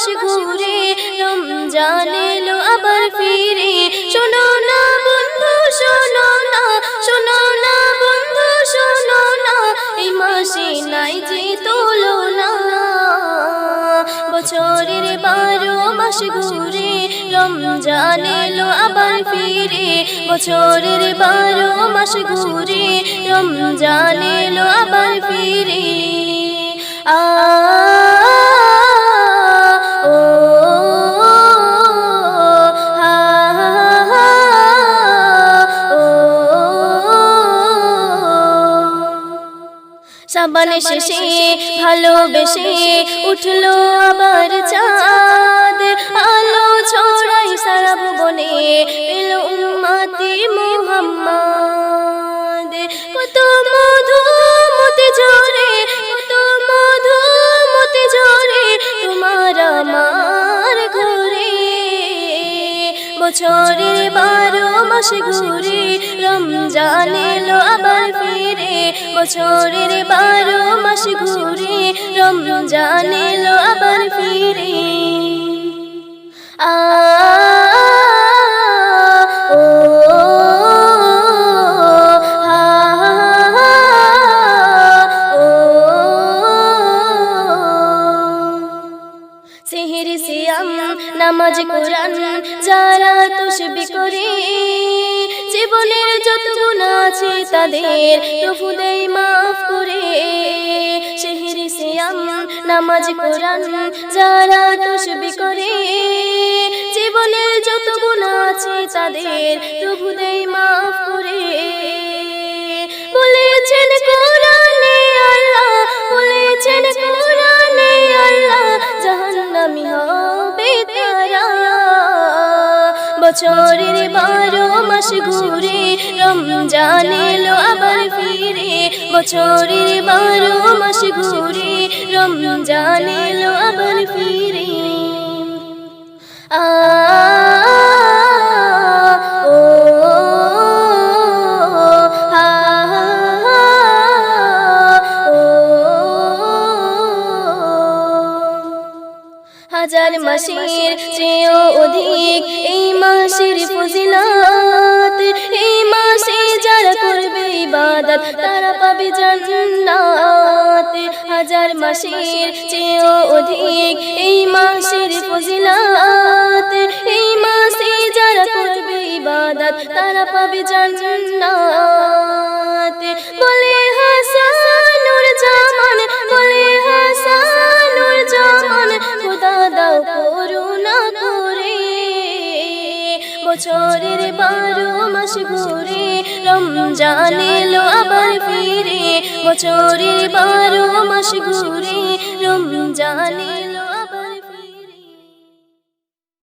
মাস ঘুরে রমজান এলো আবার ফিরে। শোনো না বন্ধু, শোনো না শোনো না বন্ধু, শোনো না, এই মাসে নাই যে তোলো না বছরের বারো মাস ঘুরে রমজান এলো আবার ফিরে। বছরের বারো মাস ঘুরে রমজান এলো আবার ফিরে। আ সাবান শেষে ভালোবেসে উঠল আবার চাঁদ। আলো ছড়াই সারা ভুবনে। পেল উম্মাতি মুহাম্মদ। কত মধু মতে ঝরে কত মধু মতে ঝরে তোমার আমার ঘরে। বছরের বারো মাস ঘুরে রমজান এলো আবার বছরের বারো মাস ঘুরে রমজান এলো আবার ফিরে। নামাজ কোরআন যারা তুসবি করে জীবনের যত গুণ আছে তাদের প্রভু দেয় মাফ করে। সেহের সিয়াম, নামাজ কোরআন যারা তসবি করে, জীবনের যত গুণ আছে তাদের প্রভু দেয় মাফ করে। বছরের বারো মাস ঘুরে রমজান এলো আবার ফিরে। বছরের বারো মাস ঘুরে রমজান এলো আবার ফিরে। হাজার মাসের চেয়েও অধিক এই মাসের ফজিলাত। এই মাসে যারা করবে ইবাদত তারা পাবে জান্নাত। হাজার মাসের চেয়েও অধিক এই মাসের ফজিলাত। এই মাসে যারা করবে ইবাদত তারা পাবে জান্নাত। বছরের বারো মাস ঘুরে রমজান এলো আবার ফিরে। বছরের বারো